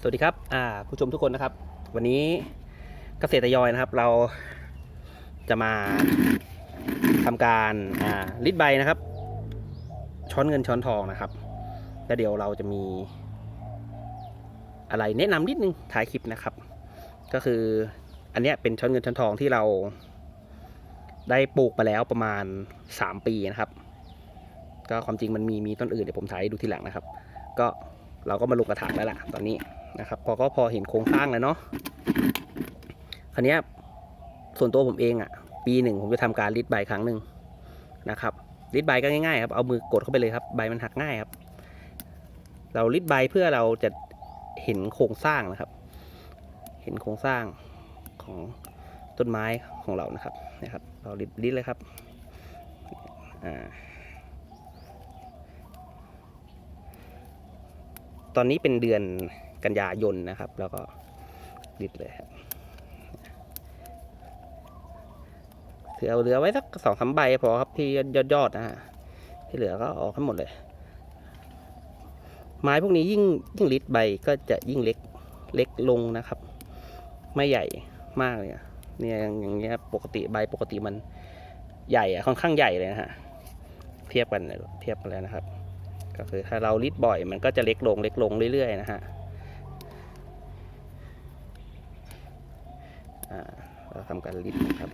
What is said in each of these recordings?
สวัสดีครับอ่าผู้ชมทุกคนนะครับ วันนี้เกษตรยอยนะครับ เราจะมาทำการอ่าลิดใบนะครับ ช้อนเงินช้อนทองนะครับ แล้วเดี๋ยวเราจะมี อะไรแนะนำนิดนึงท้ายคลิปนะครับ ก็คืออันเนี้ยเป็นช้อนเงินช้อนทองที่เราได้ปลูกมาแล้วประมาณ 3 ปีนะครับ ก็ความจริงมันมีมีต้นอื่นเดี๋ยวผมถ่ายให้ดูทีหลังนะครับ ก็เราก็มาลงกระถางแล้วล่ะ ตอนนี้ นะครับพอก็พอเห็นโครงสร้างแล้วเนาะคราวเนี้ส่วนตัวผมเองอะ่ะ ปีหนึ่งผมจะทำการรีดใบครั้งหนึ่งนะครับรีดใบก็ง่ายๆครับเอามือกดเข้าไปเลยครับใบมันหักง่ายครับ เรารีดใบเพื่อเราจะเห็นโครงสร้างนะครับ เห็นโครงสร้างของต้นไม้ของเรานะครับนะครับ เรารีดรีดเลยครับอตอนนี้เป็นเดือน กันยายนนะครับ แล้วก็ดิดเลยครับถือเอาเหลือไว้สักสองสามใบพอครับที่ยอดยอดๆนะฮะที่เหลือก็ออกให้งหมดเลย ไม้พวกนี้ยิ่งยิ่งลิดใบก็จะยิ่งเล็กเล็กลงนะครับ ไม่ใหญ่มากเลยเนี่ยอย่างเงี้ยปกติใบปกติมันใหญ่อะค่อนข้างใหญ่เลยนะฮะเทียบกันเลยเทียบกันแล้วนะครับ ก็คือถ้าเราลิดบ่อยมันก็จะเล็กลงเล็กลงเรื่อยๆนะฮะอ่า เราทำการลิดนะครับ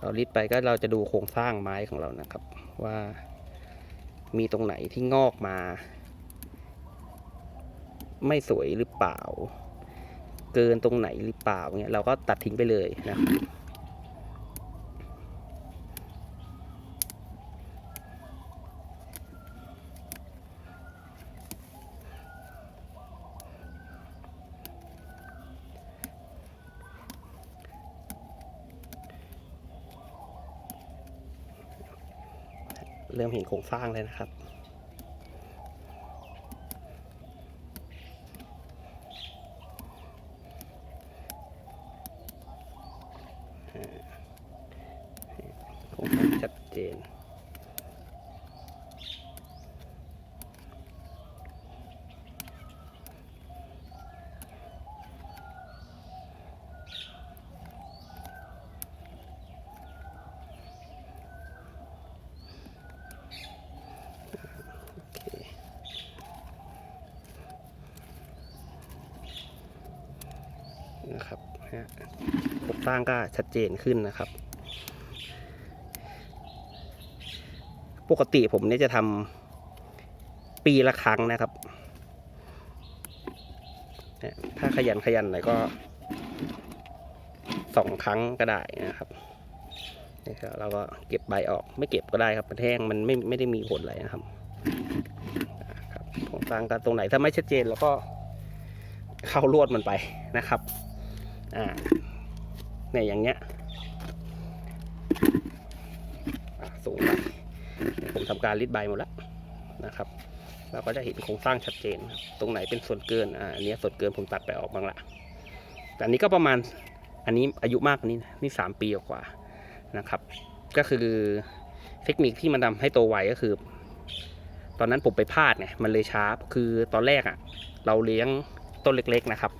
เราลิดไปก็เราจะดูโครงสร้างไม้ของเรานะครับว่า มีตรงไหนที่งอกมา ไม่สวยหรือเปล่า เกินตรงไหนหรือเปล่าเนี่ยเราก็ตัดทิ้งไปเลยนะครับ เริ่มเห็นโครงสร้างเลยนะครับ โครงสร้างชัดเจน โอเคนะครับฮะ โครงสร้างก็ชัดเจนขึ้นนะครับ ปกติผมเนี่ยจะทำปีละครั้งนะครับถ้าขยันขยันหน่อยก็สองครั้งก็ได้นะครับนี่ครับเราก็เก็บใบออกไม่เก็บก็ได้ครับมันแห้งมันไม่ไม่ได้มีผลอะไรนะครับครับโครงสร้างก็ตรงไหนถ้าไม่ชัดเจนเราก็เข้าลวดมันไปนะครับ อ่าเนี่ยอย่างเงี้ยสูงไปผมทำการริดใบหมดแล้วนะครับ เราก็จะเห็นโครงสร้างชัดเจน ตรงไหนเป็นส่วนเกินอ่าอันนี้ส่วนเกินผมตัดไปออกบ้างละแต่อันนี้ก็ประมาณอันนี้อายุมากกว่านี้นี่สามปีกว่านะครับ ก็คือเทคนิคที่มันทำให้โตไวก็คือ ตอนนั้นผมไปพลาดไงมันเลยช้าคือตอนแรกอะ่ะ เราเลี้ยงต้นเล็ก ๆ นะครับ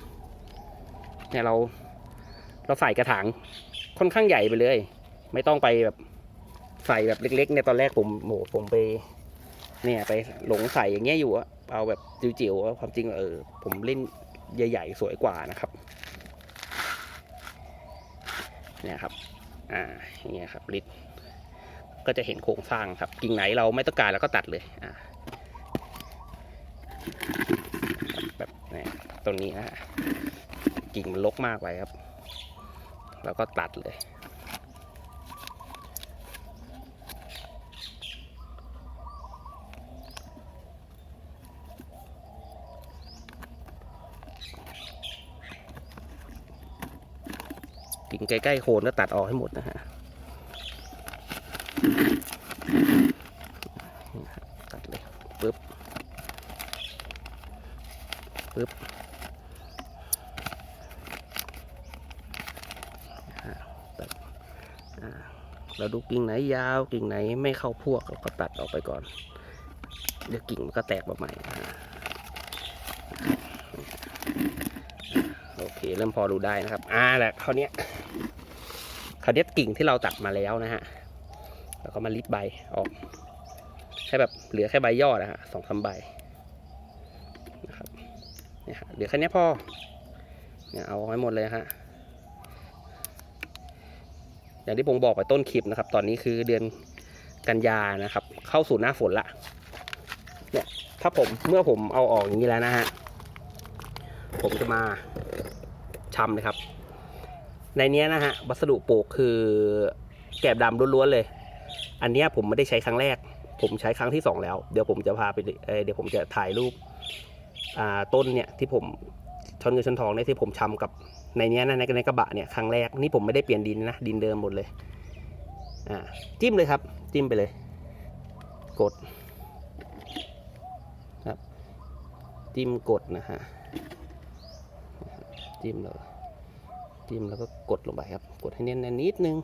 เนี่ยเรา เราใส่กระถางค่อนข้างใหญ่ไปเลย ไม่ต้องไปแบบใส่แบบเล็กๆเนี่ยตอนแรกผมโหผมไป เนี่ยไปหลงใส่อย่างเงี้ยอยู่อะเอาแบบจิ๋วๆความจริงเออผมเล่นใหญ่ๆสวยกว่านะครับเนี่ยครับ อ่าอย่างเงี้ยครับลิดก็จะเห็นโครงสร้างครับ กิ่งไหนเราไม่ต้องการเราก็ตัดเลย อ่าแบบเนี่ยต้นนี้นะ กิ่งมันลกมากไปครับ แล้วก็ตัดเลย กิ่งใกล้ๆโคนก็ตัดออกให้หมดนะฮะตัดเลยปึ๊บปึ๊บอ่าตัดอ่า เราดูกิ่งไหนยาวกิ่งไหนไม่เข้าพวกเราก็ตัดออกไปก่อน เดี๋ยวกิ่งมันก็แตกมาใหม่โอเค เริ่มพอดูได้นะครับ อ่าแหละคราวนี้คราวนี้กิ่งที่เราตัดมาแล้วนะฮะแล้วก็มาลิดใบออกแค่แบบเหลือแค่ใบยอดนะฮะสองสาใบนะครับเนี่ยฮะเหลือแค่นี้พอเนี่ยเอาไว้หมดเลยฮะ อย่างที่ผมบอกไปต้นคลิปนะครับ ตอนนี้คือเดือนกันยานะครับ เข้าสู่หน้าฝนละเนี่ยถ้าผมเมื่อผมเอาออกอย่างนี้แล้วนะฮะผมจะมาชำเลยครับ ในนี้นะฮะวัสดุปลูกคือแกบดำล้วนๆเลย อันนี้ผมไม่ได้ใช้ครั้งแรก ผมใช้ครั้งที่สองแล้ว เดี๋ยวผมจะพาไปเเดี๋ยวผมจะถ่ายรูปต้นเนี่ยที่ผมชนเงินชนทองเนี่ยที่ผมชำกับ ในนี้นะในในกระบะเนี่ยครั้งแรกนี่ผมไม่ได้เปลี่ยนดินนะดินเดิมหมดเลยอ่าจิ้มเลยครับ จิ้มไปเลย กดครับ จิ้มกดนะฮะจิ้มเลยจิ้มแล้วก็กดลงไปครับ กดให้แน่นนิดนึง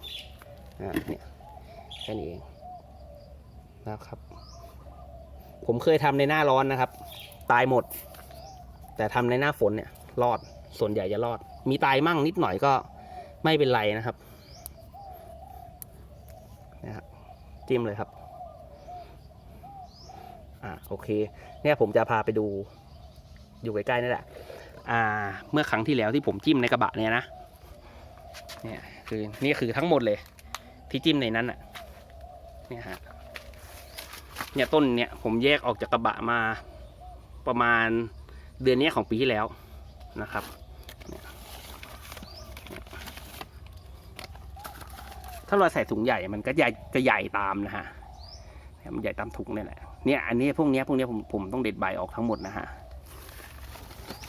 อ่าเนี่ยแค่นี้เองนะครับ ผมเคยทำในหน้าร้อนนะครับ ตายหมด แต่ทำในหน้าฝนเนี่ยรอดส่วนใหญ่จะรอด มีตายมั่งนิดหน่อยก็ไม่เป็นไรนะครับนะครับจิ้มเลยครับ อ่าโอเค เนี่ยผมจะพาไปดู อยู่ใกล้ๆนี่แหละ อ่า เมื่อครั้งที่แล้วที่ผมจิ้มในกระบะเนี่ยนะ เนี่ยคือนี่คือทั้งหมดเลย ที่จิ้มในนั้นอะ เนี่ยฮะ เนี่ยต้นเนี่ยผมแยกออกจากกระบะมาประมาณเดือนนี้ของปีที่แล้วนะครับเนี่ย ถ้าเราใส่ถุงใหญ่มันก็ใหญ่จะใหญ่ตามนะฮะมันใหญ่ตามถุงเนี่ยแหละเนี่ยอันนี้พวกเนี้ยพวกเนี้ยผมผมต้องเด็ดใบออกทั้งหมดนะฮะ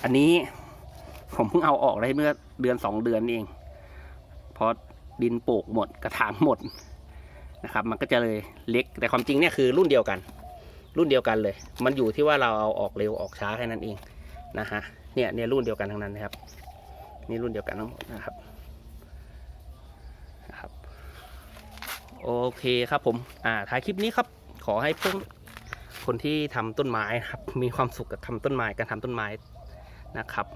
อันนี้ผมเพิ่งเอาออกได้เมื่อเดือนสองเดือนเองเพราะดินปลูกหมดกระถางหมดนะครับ มันก็จะเลยเล็กแต่ความจริงเนี่ยคือรุ่นเดียวกัน รุ่นเดียวกันเลย มันอยู่ที่ว่าเราเอาออกเร็วออกช้าแค่นั้นเองนะฮะเนี่ยเนี่ยรุ่นเดียวกันทั้งนั้นนะครับ นี่รุ่นเดียวกันทั้งหมดนะครับ โอเคครับผมอ่าท้ายคลิปนี้ครับ ขอให้เพื่อนคนที่ทำต้นไม้ครับ มีความสุขกับทำต้นไม้การทำต้นไม้นะครับ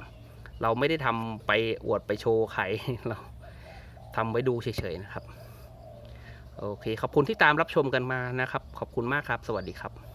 เราไม่ได้ทำไปอวดไปโชว์ใครเราทำไว้ดูเฉยๆนะครับ โอเคขอบคุณที่ตามรับชมกันมานะครับ ขอบคุณมากครับ สวัสดีครับ